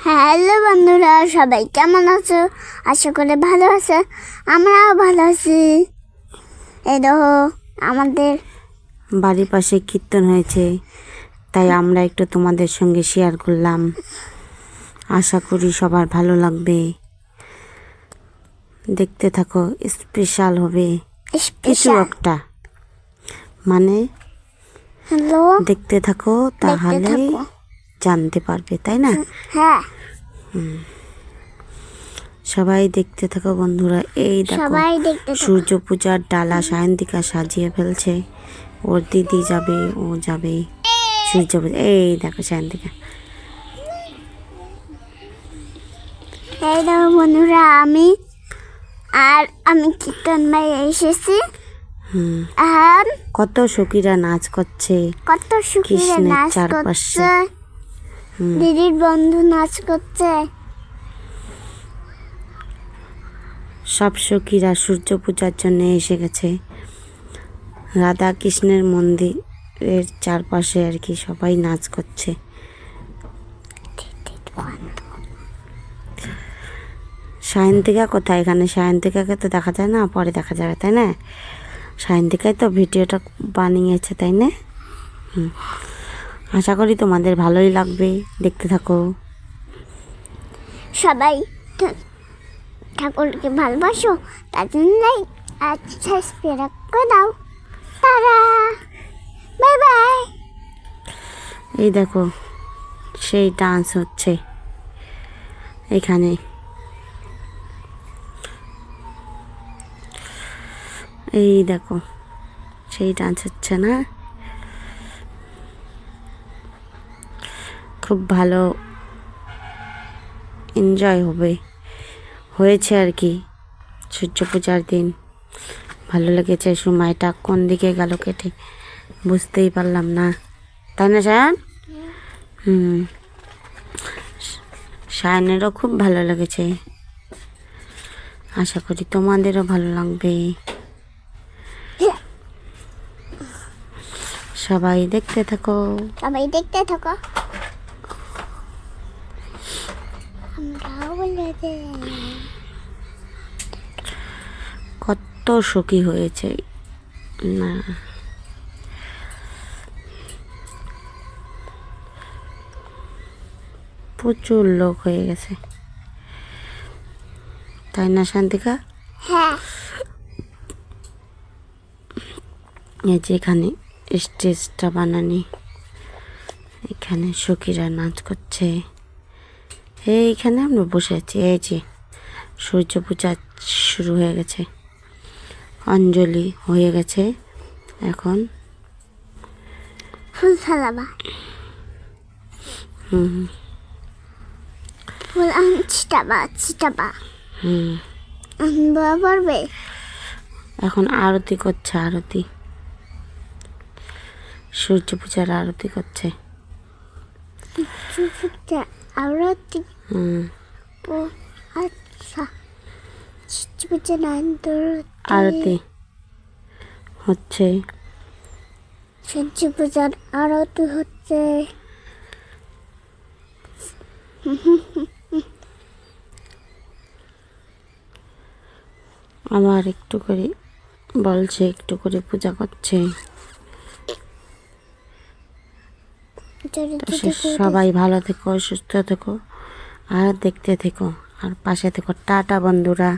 Hello বন্ধুরা সবাই কেমন আছো? আশা করে ভালো আছে আমরাও ভালো আছি। এই দেখো আমাদের বাড়ির পাশে কীর্তন হয়েছে তাই আমরা একটু তোমাদের সঙ্গে শেয়ার করলাম। আশা করি সবার ভালো লাগবে। দেখতে থাকো স্পেশাল হবে। কিছু একটা। মানে হ্যালো দেখতে থাকো তাহলে। জানতে পারবে তাই না? হ্যাঁ। সবাই দেখতে থাকো বন্ধুরা এই দেখো। সূর্য পূজার ডালা সায়ন্তিকা সাজিয়ে ফেলছে ওর দিদি যাবে ও যাবে সূর্য পূজা এই দেখো সায়ন্তিকা। এই দেখো বন্ধুরা আমি আর আমি কীর্তন ভাই এসেছি। হুম। আর কত সখীরা নাচ করছে কত সুখী নাচ করছে। দিদির বন্ধু নাচ করছে। সব সখীরা সূর্য পূজার জন্য এসে গেছে। রাধা কৃষ্ণের মন্দিরের চারপাশে আর কি সবাই নাচ করছে। সায়ন্তিকা কোথায়? এখানে সায়ন্তিকাকে তো দেখা যায় না পরে দেখা যাবে তাই না? সায়ন্তিকাই তো ভিডিওটা বানিয়েছে তাই না? হুম। আশা করি তোমাদের ভালোই লাগবে। দেখতে থাকো। সবাই ঠাকুরকে ভালোবাসো তার জন্যই সাবস্ক্রাইব করে দাও। তারা বাই বাই। এই দেখো সেই ডান্স হচ্ছে। এখানে। এই দেখো সেই ডান্স হচ্ছে না? খুব ভালো এনজয় হবে। হয়েছে আর কি। সূর্য পূজার দিন। ভালো লেগেছে সময়টা। কোন দিকে গেল কেটে? বুঝতেই পারলাম না। তাই না, সায়ন? হুম। সায়নেরও খুব ভালো লেগেছে। আশা করি তোমাদেরও ভালো লাগবে। সবাই দেখতে থাকো। সবাই দেখতে থাকো। কত সুখী হয়েছে। না। প্রচুর লোক হয়ে গেছে। তাই না শান্তিকা? হ্যাঁ। এই যে এখানে স্টেজটা বানানি। এখানে সখীরা নাচ করছে। এইখানে আমরা বসে আছি এই যে সূর্য পূজা শুরু হয়ে গেছে অঞ্জলি হয়ে গেছে এখন ফুল ফেলাবা হুম। ফুল আন ছিটাবা ছিটাবা। হুম। পারবে এখন আরতি করছে আরতি। সূর্য পূজার আরতি করছে। চুপটা আরতি হুম ও আচ্ছা চুপটা নান্তর আরতি হচ্ছে সূর্য পূজার আরতি হচ্ছে আবার একটু করে বলছে একটু করে পূজা করছে তো সবাই ভালো থেকো সুস্থ থেকো আর দেখতে থেকো আর পাশে থেকো। টাটা বন্ধুরা।